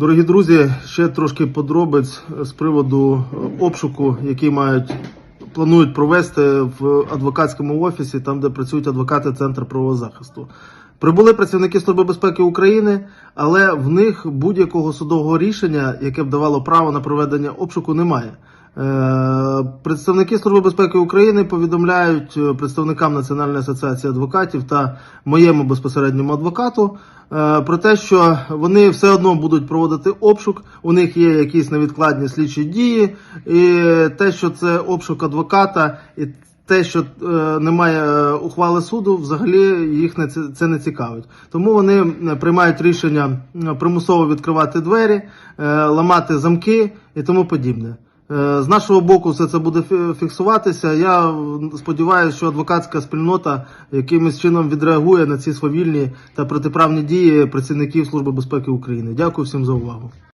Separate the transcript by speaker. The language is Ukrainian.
Speaker 1: Дорогі друзі, ще трошки подробиць з приводу е, обшуку, який мають планують провести в адвокатському офісі, там де працюють адвокати Центру правового захисту. Прибули працівники Служби безпеки України, але в них будь-якого судового рішення, яке б давало право на проведення обшуку, немає. Е, Представники Служби безпеки України повідомляють е, представникам Національної асоціації адвокатів та моєму безпосередньому адвокату е, про те, що вони все одно будуть проводити обшук. У них є якісь невідкладні слідчі дії, і те, що це обшук адвоката, і те, що немає ухвали суду, взагалі їх не це, не цікавить. Тому вони приймають рішення примусово відкривати двері, ламати замки і тому подібне. Е, З нашого боку, все це буде фі- фіксуватися. Я сподіваюся, що адвокатська спільнота якимось чином відреагує на ці свавільні та протиправні дії працівників Служби безпеки України. Дякую всім за увагу.